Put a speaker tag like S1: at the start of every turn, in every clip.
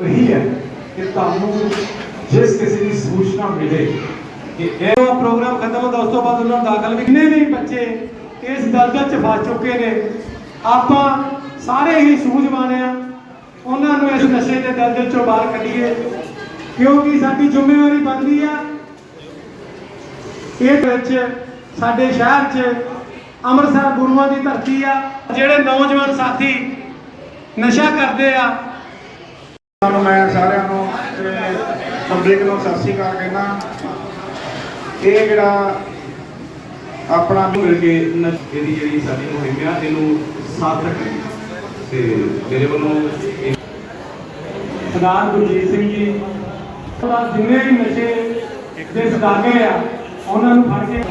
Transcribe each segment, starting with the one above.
S1: ਵਹੀ ਹੈ ਕਿ ਤੁਹਾਨੂੰ ਜਿਸ ਕਿਸੇ ਦੀ ਸੂਚਨਾ ਮਿਲੇ ਕਿ ਇਹ
S2: ਪ੍ਰੋਗਰਾਮ ਖਤਮ ਹੁੰਦਾ ਉਸ ਤੋਂ ਬਾਅਦ ਉਹਨਾਂ ਨੂੰ ਦਾਖਲ ਵੀ ਕਿੰਨੇ ਵੀ ਬੱਚੇ ਇਸ ਦਲਦਲ ਚ ਫਸ ਚੁੱਕੇ ਨੇ ਆਪਾਂ ਸਾਰੇ ਹੀ ਸੂਝਵਾਨ ਆ ਉਹਨਾਂ ਨੂੰ ਇਸ ਨਸ਼ੇ ਦੇ ਦਲਦਲ ਚੋਂ ਬਾਹਰ ਕੱਢੀਏ ਕਿਉਂਕਿ ਸਾਡੀ ਜ਼ਿੰਮੇਵਾਰੀ ਬਣਦੀ ਆ ਇਹ ਵਿੱਚ ਸਾਡੇ ਸ਼ਹਿਰ 'ਚ ਅੰਮ੍ਰਿਤਸਰ ਗੁਰੂਆਂ ਦੀ ਧਰਤੀ ਆ ਜਿਹੜੇ ਨੌਜਵਾਨ ਸਾਥੀ ਨਸ਼ਾ ਕਰਦੇ ਆ
S3: ਤੁਹਾਨੂੰ ਮੈਂ ਸਾਰਿਆਂ ਨੂੰ ਪਬਲਿਕ ਨੂੰ ਸਤਿ ਸ਼੍ਰੀ ਅਕਾਲ ਕਹਿਣਾ ਇਹ ਜਿਹੜਾ ਆਪਣਾ
S4: ਮਿਲ ਕੇ ਇਹਦੀ ਜਿਹੜੀ ਸਾਡੀ ਮੁਹਿੰਮ ਆ ਇਹਨੂੰ ਸਾਰਥਕ ਕਰੀਏ ਤੇ ਮੇਰੇ ਵੱਲੋਂ
S2: ਸਰਦਾਰ ਗੁਰਜੀਤ ਸਿੰਘ ਜੀ ਉਹਦਾ ਜਿੰਨੇ ਵੀ ਨਸ਼ੇ ਦੇ ਸਦਾਗਰ ਆ ਉਹਨਾਂ ਨੂੰ ਫੜ ਕੇ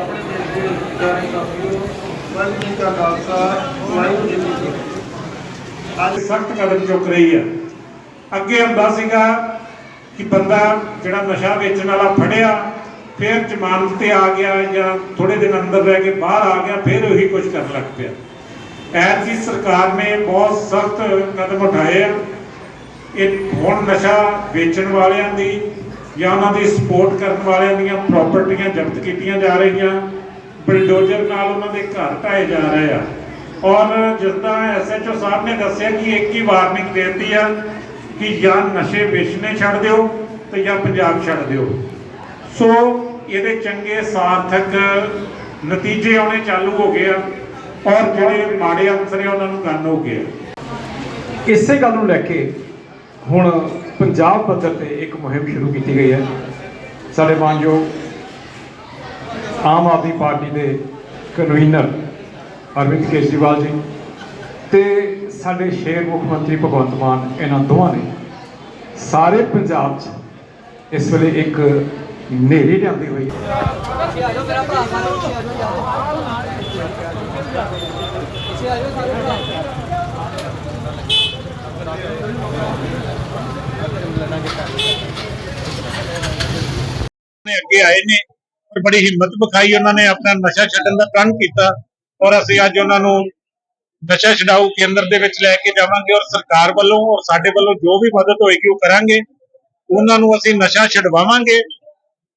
S3: ਵਾਹਿਗੁਰੂ ਜੀ ਕਾ ਖਾਲਸਾ ਵਾਹਿਗੁਰੂ ਜੀ ਕੀ ਫਤਿਹ।
S5: ਅੱਜ ਸਖਤ ਕਦਮ ਚੁੱਕ ਰਹੀ ਆ। ਅੱਗੇ ਹੁੰਦਾ ਸੀਗਾ ਕਿ ਬੰਦਾ ਜਿਹੜਾ ਨਸ਼ਾ ਵੇਚਣ ਵਾਲਾ ਫੜਿਆ, ਫਿਰ ਜ਼ਮਾਨਤ ਤੇ ਆ ਗਿਆ ਜਾਂ ਥੋੜੇ ਦਿਨ ਅੰਦਰ ਰਹਿ ਕੇ ਬਾਹਰ ਆ ਗਿਆ, ਫਿਰ ਉਹੀ ਕੁਝ ਕਰਨ ਲੱਗ ਪਿਆ। ਐਤਕੀ ਸਰਕਾਰ ਨੇ ਬਹੁਤ ਸਖਤ ਕਦਮ ਉਠਾਏ ਆ। ਇਹ ਹੁਣ ਨਸ਼ਾ ਵੇਚਣ ਵਾਲਿਆਂ ਦੀ ਜਾਂ ਉਹਨਾਂ ਦੀ ਸਪੋਰਟ ਕਰਨ ਵਾਲਿਆਂ ਦੀਆਂ ਪ੍ਰਾਪਰਟੀਆਂ ਜ਼ਬਤ ਕੀਤੀਆਂ ਜਾ ਰਹੀਆਂ। ਬਲਡੋਜ਼ਰ ਨਾਲ ਉਹਨਾਂ ਦੇ ਘਰ ਢਾਏ ਜਾ ਰਹੇ ਆ। ਔਰ ਜਿੱਦਾਂ ਐਸਐਚਓ ਸਾਹਿਬ ਨੇ ਦੱਸਿਆ ਕਿ ਇੱਕ ਹੀ ਵਾਰਨਿੰਗ ਦੇ ਦਿੱਤੀ ਆ ਕਿ ਜਾਂ ਨਸ਼ੇ ਵੇਚਣੇ ਛੱਡ ਦਿਓ ਤੇ ਜਾਂ ਪੰਜਾਬ ਛੱਡ ਦਿਓ। ਸੋ ਇਹਦੇ ਚੰਗੇ ਸਾਰਥਕ ਨਤੀਜੇ ਆਉਣੇ ਚਾਲੂ ਹੋ ਗਏ ਆ ਔਰ ਜਿਹੜੇ ਮਾੜੇ ਅਨਸਰ ਆ ਉਹਨਾਂ ਨੂੰ ਗੰਨ ਹੋ ਗਏ ਆ।
S1: ਇਸੇ ਗੱਲ ਨੂੰ ਲੈ ਕੇ ਹੁਣ ਪੰਜਾਬ ਪੱਧਰ ਤੇ ਇੱਕ ਮੁਹਿੰਮ ਸ਼ੁਰੂ ਕੀਤੀ ਗਈ ਹੈ। ਸਾਡੇ ਮਾਨਯੋਗ ਆਮ ਆਦਮੀ ਪਾਰਟੀ ਦੇ ਕਨਵੀਨਰ ਅਰਵਿੰਦ ਕੇਜਰੀਵਾਲ ਜੀ ਤੇ ਸਾਡੇ ਸ਼ੇਰ ਮੁੱਖ ਮੰਤਰੀ ਭਗਵੰਤ ਮਾਨ, ਇਹਨਾਂ ਦੋਵਾਂ ਨੇ ਸਾਰੇ ਪੰਜਾਬ 'ਚ ਇਸ ਵੇਲੇ ਇੱਕ ਨੇਰੀ ਲਿਆਂਦੀ ਹੋਈ
S5: ਨੇ ਅੱਗੇ ਆਏ ਨੇ ਬੜੀ ਹਿੰਮਤ ਵਿਖਾਈ ਉਹਨਾਂ ਨੇ, ਆਪਣਾ ਨਸ਼ਾ ਛੱਡਣ ਦਾ ਪ੍ਰਣ ਕੀਤਾ ਔਰ ਅਸੀਂ ਅੱਜ ਉਹਨਾਂ ਨੂੰ ਨਸ਼ਾ ਛਡਾਊ ਕੇਂਦਰ ਦੇ ਵਿੱਚ ਲੈ ਕੇ ਜਾਵਾਂਗੇ ਔਰ ਸਰਕਾਰ ਵੱਲੋਂ ਔਰ ਸਾਡੇ ਵੱਲੋਂ ਜੋ ਵੀ ਮਦਦ ਹੋਏਗੀ ਉਹ ਕਰਾਂਗੇ। ਉਹਨਾਂ ਨੂੰ ਅਸੀਂ ਨਸ਼ਾ ਛਡਵਾਵਾਂਗੇ।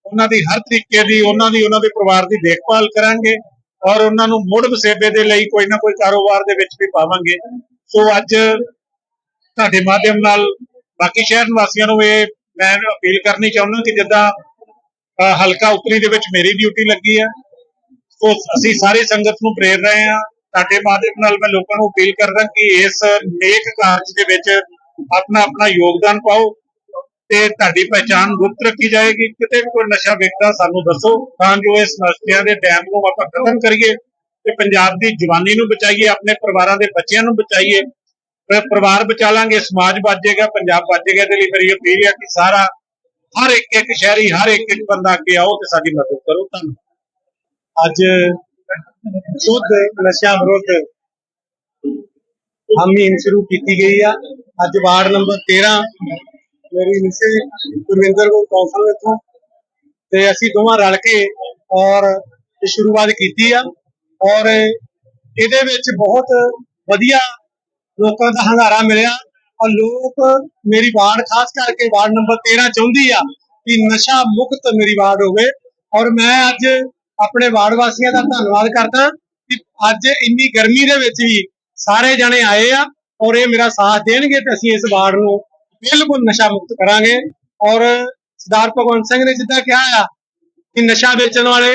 S5: ਉਹਨਾਂ ਦੀ ਹਰ ਤਰੀਕੇ ਦੀ, ਉਹਨਾਂ ਦੀ, ਉਹਨਾਂ ਦੇ ਪਰਿਵਾਰ ਦੀ ਦੇਖਭਾਲ ਕਰਾਂਗੇ ਔਰ ਉਹਨਾਂ ਨੂੰ ਮੁੜ ਵਸੇਬੇ ਦੇ ਲਈ ਕੋਈ ਨਾ ਕੋਈ ਕਾਰੋਬਾਰ ਦੇ ਵਿੱਚ ਵੀ ਪਾਵਾਂਗੇ। ਸੋ ਅੱਜ ਤੁਹਾਡੇ ਮਾਧਿਅਮ ਨਾਲ ਬਾਕੀ ਸ਼ਹਿਰ ਨਿਵਾਸੀਆਂ ਨੂੰ ਇਹ ਮੈਂ ਅਪੀਲ ਕਰਨੀ ਚਾਹੁੰਦਾ ਕਿ ਜਿੱਦਾਂ ਹਲਕਾ ਉੱਤਰੀ ਦੇ ਵਿੱਚ ਮੇਰੀ ਡਿਊਟੀ ਲੱਗੀ ਆ, ਸੋ ਅਸੀਂ ਸਾਰੀ ਸੰਗਤ ਨੂੰ ਪ੍ਰੇਰ ਰਹੇ ਹਾਂ ਤੁਹਾਡੇ ਮਾਧਿਅਮ ਨਾਲ ਮੈਂ ਲੋਕਾਂ ਨੂੰ ਅਪੀਲ ਕਰਦਾ ਕਿ ਇਸ ਨੇਕ ਕਾਰਜ ਦੇ ਵਿੱਚ ਆਪਣਾ ਆਪਣਾ ਯੋਗਦਾਨ ਪਾਓ ਤੇ ਤੁਹਾਡੀ ਪਹਿਚਾਣ ਗੁਪਤ ਰੱਖੀ ਜਾਏਗੀ। ਕਿਤੇ ਵੀ ਕੋਈ ਨਸ਼ਾ ਵੇਚਦਾ ਸਾਨੂੰ ਦੱਸੋ। ਤਾਂ ਜੋ ਇਸ ਨਸ਼ਿਆਂ ਦੇ ਡੈਮ ਨੂੰ ਆਪਾਂ ਖਤਮ ਕਰੀਏ ਤੇ ਪੰਜਾਬ ਦੀ ਜਵਾਨੀ ਨੂੰ ਬਚਾਈਏ, ਆਪਣੇ ਪਰਿਵਾਰਾਂ ਦੇ ਬੱਚਿਆਂ ਨੂੰ ਬਚਾਈਏ। ਪਰਿਵਾਰ ਬਚਾ ਲਾਂਗੇ, ਸਮਾਜ ਬਚ ਪੰਜਾਬ ਬਚ ਜਾਏਗਾ। ਇਹਦੇ ਲਈ ਮੇਰੀ ਅਪੀਲ ਹੈ ਕਿ ਸਾਰਾ, ਹਰ ਇੱਕ ਇੱਕ ਸ਼ਹਿਰੀ, ਹਰ ਇੱਕ ਇੱਕ ਬੰਦਾ ਅੱਗੇ ਆਓ ਤੇ ਸਾਡੀ ਮਦਦ ਕਰੋ। ਧੰਨਵਾਦ।
S2: ਅੱਜ ਸ਼ੁੱਧ ਨਸ਼ਾ ਵਿਰੁੱਧ ਮੁਹਿੰਮ ਸ਼ੁਰੂ ਕੀਤੀ ਗਈ ਆ। ਅੱਜ ਵਾਰਡ ਨੰਬਰ 13 ਮੇਰੀ ਮਿਸੇ ਗੁਰਵਿੰਦਰ ਕੌਰ ਕੌਂਸਲ ਇੱਥੋਂ। ਤੇ ਅਸੀਂ ਦੋਵਾਂ ਰਲ ਕੇ ਔਰ ਸ਼ੁਰੂਆਤ ਕੀਤੀ ਆ। ਔਰ ਇਹਦੇ ਵਿੱਚ ਬਹੁਤ ਵਧੀਆ ਲੋਕਾਂ ਦਾ ਹੰਗਾਰਾ ਮਿਲਿਆ। ਔਰ ਲੋਕ ਮੇਰੀ ਵਾਰਡ, ਖਾਸ ਕਰਕੇ ਵਾਰਡ ਨੰਬਰ 13 ਚਾਹੁੰਦੀ ਆ ਕਿ ਨਸ਼ਾ ਮੁਕਤ ਮੇਰੀ ਵਾਰਡ ਹੋਵੇ। ਔਰ ਮੈਂ ਅੱਜ ਆਪਣੇ ਵਾਰਡ ਵਾਸੀਆਂ ਦਾ ਧੰਨਵਾਦ ਕਰਦਾ ਕਿ ਅੱਜ ਇੰਨੀ ਗਰਮੀ ਦੇ ਵਿੱਚ ਵੀ ਸਾਰੇ ਜਣੇ ਆਏ ਆ ਔਰ ਇਹ ਮੇਰਾ ਸਾਥ ਦੇਣਗੇ ਤੇ ਅਸੀਂ ਇਸ ਵਾਰਡ ਨੂੰ ਬਿਲਕੁਲ ਨਸ਼ਾ ਮੁਕਤ ਕਰਾਂਗੇ। ਔਰ ਸਰਦਾਰ ਭਗਵੰਤ ਸਿੰਘ ਨੇ ਜਿੱਦਾਂ ਕਿਹਾ ਆ ਕਿ ਨਸ਼ਾ ਵੇਚਣ ਵਾਲੇ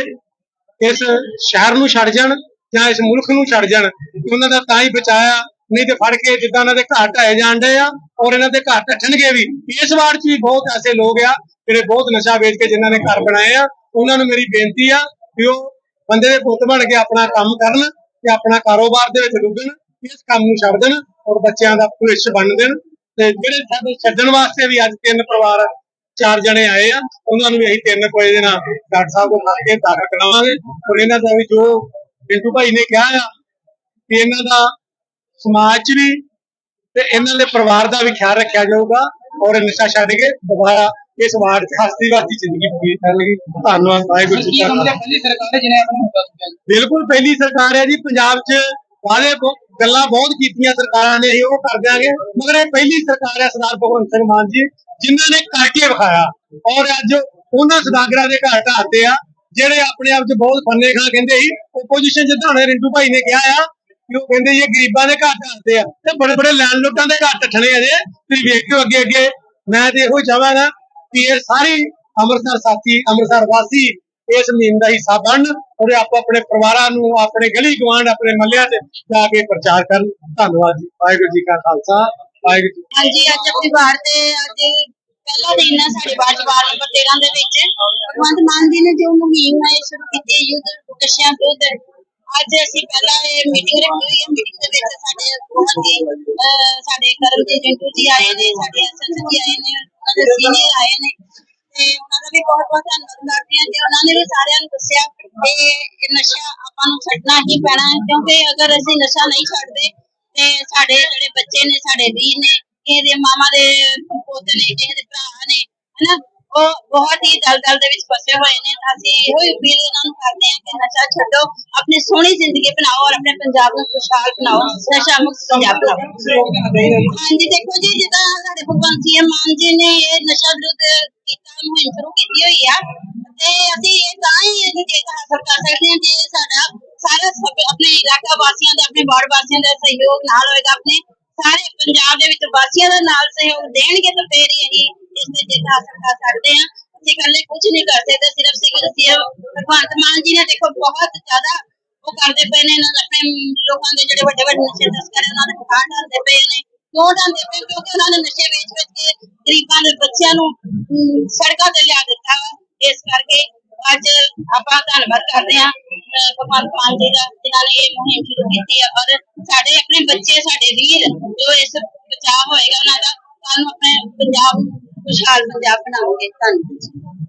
S2: ਇਸ ਸ਼ਹਿਰ ਨੂੰ ਛੱਡ ਜਾਣ ਜਾਂ ਇਸ ਮੁਲਕ ਨੂੰ ਛੱਡ ਜਾਣ ਉਹਨਾਂ ਦਾ ਤਾਂ ਹੀ ਬਚਾਇਆ, ਨਹੀਂ ਤੇ ਫੜ ਕੇ ਜਿੱਦਾਂ ਉਹਨਾਂ ਦੇ ਘਰ ਢਾਏ ਜਾਣ ਡਏ ਆ ਔਰ ਇਹਨਾਂ ਦੇ ਘਰ ਢੱਠਣਗੇ ਵੀ। ਇਸ ਵਾਰਡ 'ਚ ਵੀ ਬਹੁਤ ਐਸੇ ਲੋਕ ਆ ਜਿਹੜੇ ਬਹੁਤ ਨਸ਼ਾ ਵੇਚ ਕੇ ਜਿਨ੍ਹਾਂ ਨੇ ਘਰ ਬਣਾਏ ਆ, ਉਹਨਾਂ ਨੂੰ ਮੇਰੀ ਬੇਨਤੀ ਆ ਕਿ ਉਹ ਬੰਦੇ ਦੇ ਪੁੱਤ ਬਣ ਕੇ ਆਪਣਾ ਕੰਮ ਕਰਨ ਤੇ ਆਪਣਾ ਕਾਰੋਬਾਰ ਦੇ ਵਿੱਚ ਡੁੱਬਣ, ਇਸ ਕੰਮ ਨੂੰ ਛੱਡ ਦੇਣ ਔਰ ਬੱਚਿਆਂ ਦਾ ਭਵਿੱਖ ਬਣ ਦੇਣ। ਤੇ ਜਿਹੜੇ ਸਾਡੇ ਛੱਡਣ ਵਾਸਤੇ ਵੀ ਅੱਜ ਤਿੰਨ ਪਰਿਵਾਰ, ਚਾਰ ਜਣੇ ਆਏ ਆ, ਉਹਨਾਂ ਨੂੰ ਵੀ ਅਸੀਂ ਤਿੰਨ ਕੋਈ ਦੇ ਨਾਲ ਡਾਕਟਰ ਸਾਹਿਬ ਨੂੰ ਖੜ ਕੇ ਦਾਖਲ ਕਰਾਵਾਂਗੇ। ਔਰ ਇਹਨਾਂ ਦਾ ਵੀ ਜੋ ਪਿੰਟੂ ਭਾਈ ਨੇ ਕਿਹਾ ਆ ਕਿ ਇਹਨਾਂ ਦਾ ਸਮਾਜ 'ਚ ਵੀ ਤੇ ਇਹਨਾਂ ਦੇ ਪਰਿਵਾਰ ਦਾ ਵੀ ਖਿਆਲ ਰੱਖਿਆ ਜਾਊਗਾ ਔਰ ਨਸ਼ਾ ਛੱਡ ਕੇ ਦੁਬਾਰਾ ਇਸ ਵਾਰਡ 'ਚ ਹਸਤੀ ਵਾਸਤੀ ਜ਼ਿੰਦਗੀ ਬਤੀਤ ਕਰਨਗੇ ਧੰਨਵਾਦ ਵਾਹਿਗੁਰੂ ਜੀ ਕਾ ਖਾਲਸਾ।
S6: ਪਹਿਲੀ ਸਰਕਾਰ ਹੈ ਜਿਹਨੇ ਆਪਣਾ ਹੁੰਦਾ ਸੀ
S2: ਬਿਲਕੁਲ ਪਹਿਲੀ ਸਰਕਾਰ ਹੈ ਜੀ ਪੰਜਾਬ 'ਚ ਵਾਅਦੇ ਬਹੁ- ਗੱਲਾਂ ਬਹੁਤ ਕੀਤੀਆਂ ਸਰਕਾਰਾਂ ਨੇ ਅਸੀਂ ਉਹ ਕਰ ਦਿਆਂਗੇ। ਮਗਰ ਇਹ ਪਹਿਲੀ ਸਰਕਾਰ ਹੈ ਸਰਦਾਰ ਭਗਵੰਤ ਸਿੰਘ ਮਾਨ ਜੀ ਜਿਨ੍ਹਾਂ ਨੇ ਕਰਕੇ ਵਿਖਾਇਆ। ਔਰ ਅੱਜ ਉਹਨਾਂ ਸਦਾਗਰਾਂ ਦੇ ਘਰ ਢਾਹਤੇ ਆ ਜਿਹੜੇ ਆਪਣੇ ਆਪ 'ਚ ਬਹੁਤ ਫੰਨੇ ਖਾ ਕਹਿੰਦੇ ਸੀ ਓਪੋਜੀਸ਼ਨ ਜਿੱਦਾਂ ਹੁਣੇ ਰਿੰਟੂ ਭਾਈ ਨੇ ਕਿਹਾ ਆ ਕਿ ਉਹ ਕਹਿੰਦੇ ਜੀ ਇਹ ਗਰੀਬਾਂ ਦੇ ਘਰ ਢਾਹਤੇ ਆ। ਤੇ ਬੜੇ ਬੜੇ ਲੈਂਡਲੋਟਾਂ ਦੇ ਘਰ ਟੱਠਣੇ ਅਜੇ ਤੁਸੀਂ ਵੇਖਿਓ ਅੱਗੇ ਅੱਗੇ ਮੈਂ ਤੇ ਇਹੋ ਹੀ ਚਾਹਾਂਗਾ ਕਿ ਇਹ ਸਾਰੀ ਅੰਮ੍ਰਿਤਸਰ ਸਾਥੀ, ਅੰਮ੍ਰਿਤਸਰ ਵਾਸੀ ਇਸ ਮੁਹਿੰਮ ਦਾ ਹਿੱਸਾ ਬਣਨ ਔਰ ਆਪੋ ਆਪਣੇ ਪਰਿਵਾਰਾਂ ਨੂੰ, ਆਪਣੇ ਗਲੀ ਗਵਾਂਢ ਆਪਣੇ ਮੱਲਿਆਂ 'ਚ ਜਾ ਕੇ ਪ੍ਰਚਾਰ ਕਰਨ। ਧੰਨਵਾਦ ਜੀ। ਵਾਹਿਗੁਰੂ ਜੀ ਕਾ ਖਾਲਸਾ। ਵਾਹਿਗੁਰੂ ਜੀ
S7: ਹਾਂਜੀ, ਅੱਜ ਆਪਣੀ ਵਾਰਡ ਤੇ ਪਹਿਲਾ ਦਿਨ ਹੈ ਸਾਡੇ ਵਾਰਡ ਵਾਰਡ ਨੰਬਰ 13 ਦੇ ਵਿੱਚ। ਭਗਵੰਤ ਮਾਨ ਜੀ ਨੇ ਜੋ ਮੁਹਿੰਮ ਹੈ ਸ਼ੁਰੂ ਕੀਤੀ ਯੁੱਧ ਨਸ਼ਿਆਂ ਵਿਰੁੱਧ ਅੱਜ ਅਸੀਂ ਪਹਿਲਾਂ ਇਹ ਮੀਟਿੰਗ ਰੱਖੀ ਹੋਈ ਹੈ। ਮੀਟਿੰਗ ਦੇ ਵਿੱਚ ਸਾਡੇ ਬਹੁਤ ਹੀ ਸਾਡੇ ਕਰਮਜੀਤ ਜੀ ਆਏ ਨੇ, ਸਾਡੇ ਐਸਐਸ ਜੀ ਆਏ ਨੇ। ਸੀਨੀਅਰ ਆਏ ਨੇ ਤੇ ਉਹਨਾਂ ਦਾ ਵੀ ਬਹੁਤ ਬਹੁਤ ਧੰਨਵਾਦ ਕਰਦੇ ਹਾਂ ਕਿ ਉਹਨਾਂ ਨੇ ਵੀ ਸਾਰਿਆਂ ਨੂੰ ਦੱਸਿਆ ਕਿ ਇਹ ਨਸ਼ਾ ਆਪਾਂ ਨੂੰ ਛੱਡਣਾ ਹੀ ਪੈਣਾ ਹੈ ਕਿਉਂਕਿ ਅਗਰ ਅਸੀਂ ਨਸ਼ਾ ਨਹੀਂ ਛੱਡਦੇ ਤੇ ਸਾਡੇ ਜਿਹੜੇ ਬੱਚੇ ਨੇ ਸਾਡੇ ਵੀਰ ਨੇ ਕਿਸੇ ਦੇ ਮਾਮਾ ਦੇ ਪੁੱਤ ਨੇ ਕਿਸੇ ਉਹ ਬਹੁਤ ਹੀ ਦਲਦਲ ਦੇ ਵਿੱਚ ਫਸੇ ਹੋਏ ਨੇ। ਤਾਂ ਅਸੀਂ ਇਹੋ ਹੀ ਅਪੀਲ ਇਹਨਾਂ ਨੂੰ ਕਰਦੇ ਹਾਂ ਕਿ ਨਸ਼ਾ ਛੱਡੋ, ਆਪਣੀ ਸੋਹਣੀ ਜ਼ਿੰਦਗੀ ਬਣਾਓ ਔਰ ਆਪਣੇ ਪੰਜਾਬ ਨੂੰ ਖੁਸ਼ਹਾਲ ਬਣਾਓ ਨਸ਼ਾ ਮੁਕਤ ਪੰਜਾਬ ਬਣਾਓ ਹਾਂਜੀ, ਦੇਖੋ ਜੀ, ਜਿੱਦਾਂ ਸਾਡੇ ਭਗਵੰਤ ਸਿੰਘ ਮਾਨ ਜੀ ਨੇ ਇਹ ਨਸ਼ਾ ਵਿਰੁੱਧ ਕੀਤਾ, ਮੁਹਿੰਮ ਸ਼ੁਰੂ ਕੀਤੀ ਹੋਈ ਆ, ਤੇ ਅਸੀਂ ਇਹ ਤਾਂ ਹੀ ਇਹ ਜਿੱਤ ਹਾਸਲ ਕਰ ਸਕਦੇ ਹਾਂ, ਜੇ ਸਾਡਾ ਸਾਰਾ ਆਪਣੇ ਇਲਾਕਾ ਵਾਸੀਆਂ ਦਾ, ਆਪਣੇ ਵਾਰਡ ਵਾਸੀਆਂ ਦਾ ਸਹਿਯੋਗ ਨਾਲ ਹੋਏਗਾ, ਆਪਣੇ ਸਾਰੇ ਪੰਜਾਬ ਦੇ ਵਿੱਚ ਵਾਸੀਆਂ ਦਾ ਨਾਲ ਸਹਿਯੋਗ ਦੇਣਗੇ, ਤਾਂ ਫੇਰ ਹੀ ਅਸੀਂ ਇਸ ਤੇ ਜਿੱਤ ਹਾਸਲ ਕਰ ਸਕਦੇ ਹਾਂ। ਅਸੀਂ ਇਕੱਲੇ ਕੁਝ ਨਹੀਂ ਕਰ ਸਕਦੇ, ਸਿਰਫ ਸਿਰਫ ਸਿਰਫ ਭਗਵੰਤ ਮਾਨ ਜੀ ਨੇ ਦੇਖੋ ਬਹੁਤ ਜ਼ਿਆਦਾ ਉਹ ਕਰਦੇ ਪਏ ਨੇ, ਇਹਨਾਂ ਦੇ ਆਪਣੇ ਲੋਕਾਂ ਦੇ ਜਿਹੜੇ ਵੱਡੇ ਵੱਡੇ ਨਸ਼ੇ ਤਸਕਰ ਉਹਨਾਂ ਦੇ ਖਾਣ ਡਾਲਦੇ ਪਏ ਨੇ, ਕਿਉਂ ਡਾਲਦੇ ਪਏ? ਕਿਉਂਕਿ ਉਹਨਾਂ ਨੇ ਨਸ਼ੇ ਵੇਚ ਵੇਚ ਕੇ ਗਰੀਬਾਂ ਦੇ ਬੱਚਿਆਂ ਨੂੰ ਸੜਕਾਂ ਤੇ ਲਿਆ ਦਿੱਤਾ ਵਾ। ਇਸ ਕਰਕੇ ਅੱਜ ਆਪਾਂ ਧੰਨਵਾਦ ਕਰਦੇ ਹਾਂ ਭਗਵੰਤ ਮਾਨ ਜੀ ਦਾ, ਜਿਨ੍ਹਾਂ ਨੇ ਇਹ ਮੁਹਿੰਮ ਸ਼ੁਰੂ ਕੀਤੀ ਹੈ ਔਰ ਸਾਡੇ ਆਪਣੇ ਬੱਚੇ, ਸਾਡੇ ਵੀਰ ਜੋ ਇਸ ਬਚਾਅ ਹੋਏਗਾ ਉਹਨਾਂ ਦਾ ਕੱਲ ਨੂੰ ਆਪਣੇ ਪੰਜਾਬ ਨੂੰ ਖੁਸ਼ਹਾਲ ਪੰਜਾਬ ਬਣਾਉਣਗੇ ਧੰਨਵਾਦ।